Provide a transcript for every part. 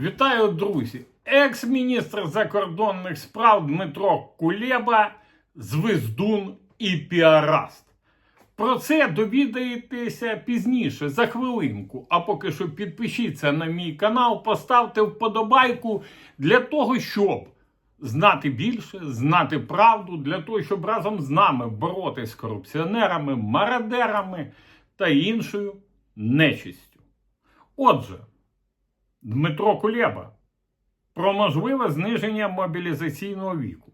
Вітаю, друзі! Екс-міністр закордонних справ Дмитро Кулеба, звездун і піараст. Про це довідаєтеся пізніше, за хвилинку. А поки що підпишіться на мій канал, поставте вподобайку для того, щоб знати більше, знати правду, для того, щоб разом з нами боротися з корупціонерами, мародерами та іншою нечистю. Отже. Дмитро Кулеба про можливе зниження мобілізаційного віку.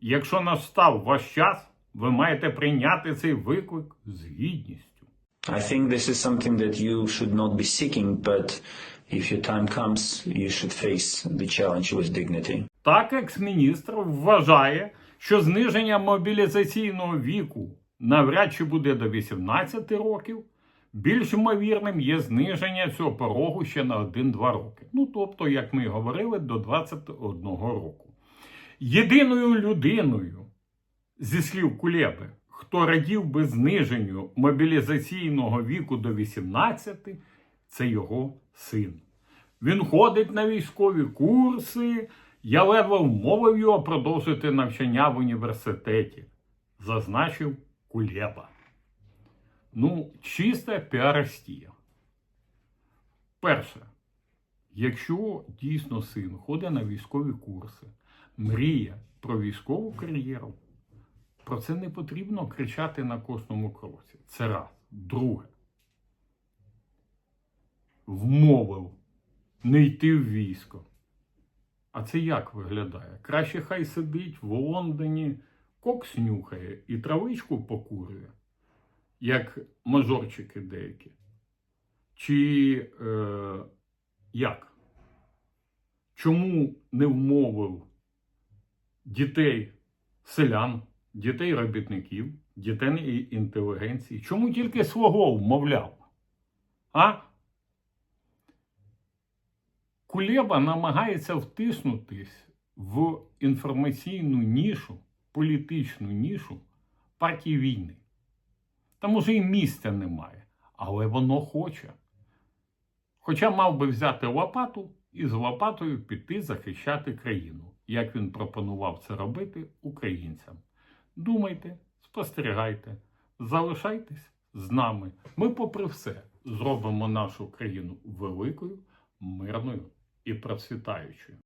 Якщо настав ваш час, ви маєте прийняти цей виклик з гідністю. I think this is something that you should not be seeking, but if your time comes, you should face the challenge with dignity. Так, екс-міністр вважає, що зниження мобілізаційного віку навряд чи буде до 18 років. Більш ймовірним є зниження цього порогу ще на 1-2 роки. Ну, тобто, як ми говорили, до 21 року. Єдиною людиною, зі слів Кулеби, хто радів би зниженню мобілізаційного віку до 18, це його син. Він ходить на військові курси. Я ледве вмовив його продовжити навчання в університеті, зазначив Кулеба. Ну, чиста піарастія. Перше, якщо дійсно син ходить на військові курси, мріє про військову кар'єру, про це не потрібно кричати на кожному кроці. Це раз. Друге, вмовив не йти в військо. А це як виглядає? Краще хай сидить в Лондоні, кокс нюхає і травичку покурює, як мажорчики деякі. Чи е, як? Чому не вмовив дітей селян, дітей робітників, дітей інтелігенції? Чому тільки свого вмовляв? А? Кулеба намагається втиснутись в інформаційну нішу, політичну нішу партії війни. Там уже і місця немає, але воно хоче. Хоча мав би взяти лопату і з лопатою піти захищати країну, як він пропонував це робити українцям. Думайте, спостерігайте, залишайтесь з нами. Ми, попри все, зробимо нашу країну великою, мирною і процвітаючою.